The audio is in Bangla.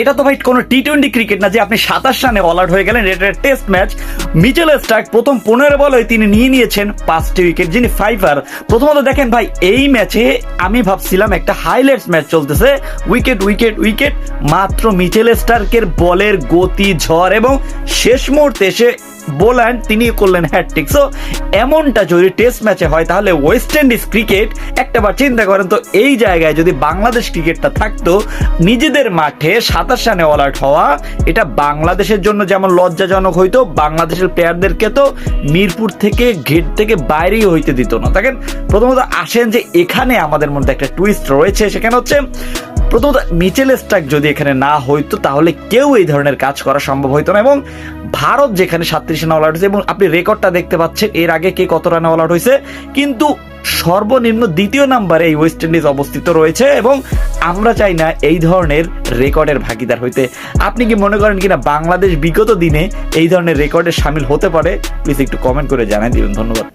এটা তো ভাই কোনো টি টোয়েন্টি ক্রিকেট না যে আপনি সাতাশ রানে অল আউট হয়ে গেলেন। এটা টেস্ট ম্যাচ মিচেল স্টার্ক প্রথম পনেরো বলে তিনি নিয়ে নিয়েছেন পাঁচটি উইকেট যিনি ফাইভার প্রথমত দেখেন ভাই, এই ম্যাচে আমি ভাবছিলাম একটা হাইলাইটস ম্যাচ চলতেছে। উইকেট উইকেট উইকেট মাত্র মিচেল স্টার্কের বলের গতি, ঝড় এবং শেষ মুহূর্তে এসে বোল্যান্ড তিনি করলেন হ্যাটট্রিক সো এমনটা যদি টেস্ট ম্যাচে হয়, তাহলে ওয়েস্ট ইন্ডিজ ক্রিকেট একটা বার চিন্তা করেন তো, এই জায়গায় যদি বাংলাদেশ ক্রিকেটটা থাকতো, নিজেদের মাঠে সাতাশ রানে অল আউট হওয়া, এটা বাংলাদেশের জন্য যেমন লজ্জাজনক হইতো, বাংলাদেশের প্লেয়ারদেরকে তো মিরপুর থেকে গেট থেকে বাইরেই হইতে দিত না। দেখেন, প্রথমত আসেন যে এখানে আমাদের মধ্যে একটা টুইস্ট রয়েছে, সেখানে হচ্ছে প্রথমত, মিচেল স্টার্ক যদি এখানে না হইতো, তাহলে কেউ এই ধরনের কাজ করা সম্ভব হইতো না। এবং ভারত যেখানে সাতত্রিশ রানে অল আউট হয়েছে, এবং আপনি রেকর্ডটা দেখতে পাচ্ছেন, এর আগে কে কত রানে অল আউট হয়েছে, কিন্তু সর্বনিম্ন দ্বিতীয় নাম্বারে এই ওয়েস্ট ইন্ডিজ অবস্থিত রয়েছে, এবং আমরা চাই না এই ধরনের রেকর্ডের ভাগিদার হইতে। আপনি কি মনে করেন কিনা, বাংলাদেশ বিগত দিনে এই ধরনের রেকর্ডে সামিল হতে পারে? প্লিজ একটু কমেন্ট করে জানাই দিবেন, ধন্যবাদ।